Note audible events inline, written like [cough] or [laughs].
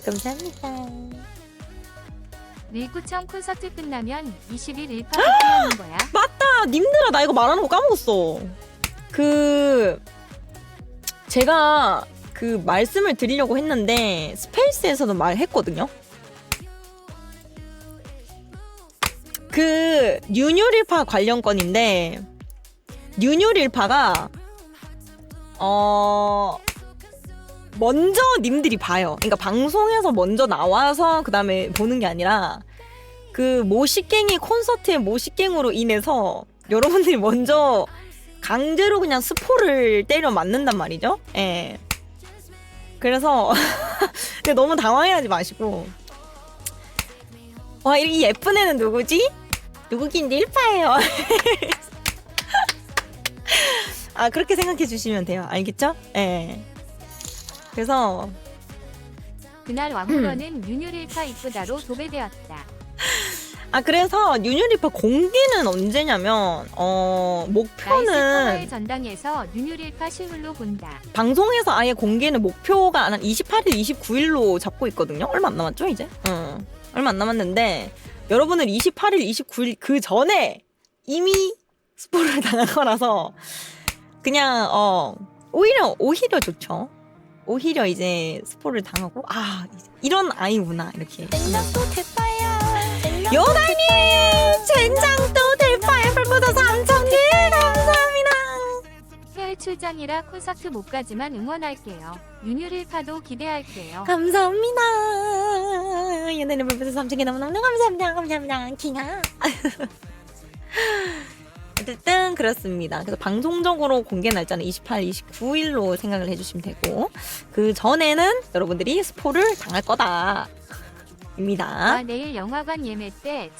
구독 감사합니다. 릴구청 콘서트 끝나면 20일 1파 하는 거야. 아, 님들아, 나 이거 말하는 거 까먹었어. 그, 제가 그 말씀을 드리려고 했는데, 스페이스에서도 말했거든요? 그, 뉴뉴릴파 관련 건인데, 뉴뉴릴파가, 어, 먼저 님들이 봐요. 그러니까 방송에서 먼저 나와서 그 다음에 보는 게 아니라, 그 모시갱이 콘서트의 모시갱으로 인해서 여러분들이 먼저 강제로 그냥 스포를 때려 맞는단 말이죠. 예. 그래서 [laughs] 근데 너무 당황해하지 마시고 와 이 예쁜 애는 누구지? 누구긴 닐파예요. [laughs] 아 그렇게 생각해 주시면 돼요. 알겠죠? 예. 그래서 그날 왕후러는 윤율 1파 이쁘다로 도배되었다. 아 그래서 뉴뉴리파 공개는 언제냐면 어 나이스 목표는 파워의 전당에서 윤율 1파 실물로 본다. 방송에서 아예 공개는 목표가 한 28일, 29일로 잡고 있거든요. 얼마 안 남았죠 이제? 응. 얼마 안 남았는데 여러분은 28일, 29일 그 전에 이미 스포를 [laughs] 당한 거라서 그냥 어 오히려 오히려 좋죠. 오히려 이제 스포를 당하고 아 이런 아이구나 이렇게. 대파야. 요다님 젠장도 대파에 불보다 3천 개 감사합니다. 해외 출장이라 콘서트 못 가지만 응원할게요. 윤율 1파도 기대할게요. 감사합니다. 연애는 불보다 3천 개 너무너무 감사합니다. 감사합니다. 킹아. [laughs] 어쨌든 그렇습니다. 그래서 방송적으로 공개 날짜는 28, 29일로 생각을 해주시면 되고 그 전에는 여러분들이 스포를 당할 거다. 입니다. 아 내일 영화관 예매 때